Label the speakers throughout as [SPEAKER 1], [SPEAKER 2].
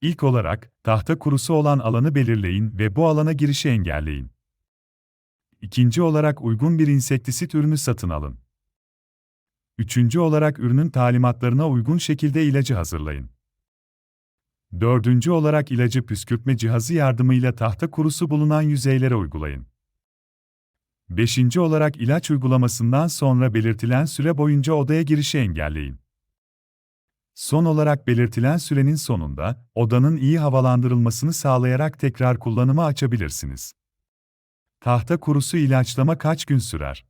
[SPEAKER 1] İlk olarak, tahta kurusu olan alanı belirleyin ve bu alana girişi engelleyin. İkinci olarak uygun bir insektisit ürünü satın alın. Üçüncü olarak ürünün talimatlarına uygun şekilde ilacı hazırlayın. Dördüncü olarak ilacı püskürtme cihazı yardımıyla tahta kurusu bulunan yüzeylere uygulayın. Beşinci olarak ilaç uygulamasından sonra belirtilen süre boyunca odaya girişi engelleyin. Son olarak belirtilen sürenin sonunda, odanın iyi havalandırılmasını sağlayarak tekrar kullanıma açabilirsiniz. Tahta kurusu ilaçlama kaç gün sürer?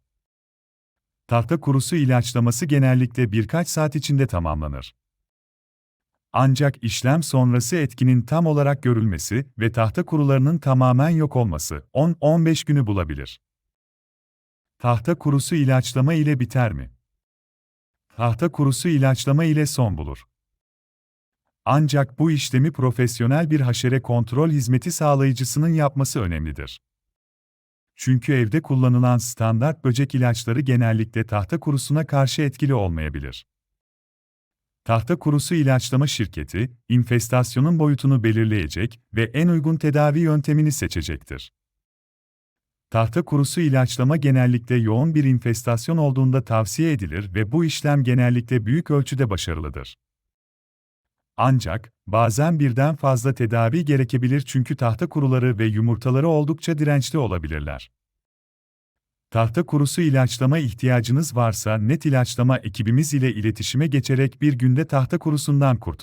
[SPEAKER 1] Tahta kurusu ilaçlaması genellikle birkaç saat içinde tamamlanır. Ancak işlem sonrası etkinin tam olarak görülmesi ve tahta kurularının tamamen yok olması 10-15 günü bulabilir. Tahta kurusu ilaçlama ile biter mi? Tahta kurusu ilaçlama ile son bulur. Ancak bu işlemi profesyonel bir haşere kontrol hizmeti sağlayıcısının yapması önemlidir. Çünkü evde kullanılan standart böcek ilaçları genellikle tahta kurusuna karşı etkili olmayabilir. Tahta kurusu ilaçlama şirketi, infestasyonun boyutunu belirleyecek ve en uygun tedavi yöntemini seçecektir. Tahta kurusu ilaçlama genellikle yoğun bir infestasyon olduğunda tavsiye edilir ve bu işlem genellikle büyük ölçüde başarılıdır. Ancak, bazen birden fazla tedavi gerekebilir çünkü tahta kuruları ve yumurtaları oldukça dirençli olabilirler. Tahta kurusu ilaçlama ihtiyacınız varsa net ilaçlama ekibimiz ile iletişime geçerek bir günde tahta kurusundan kurtulun.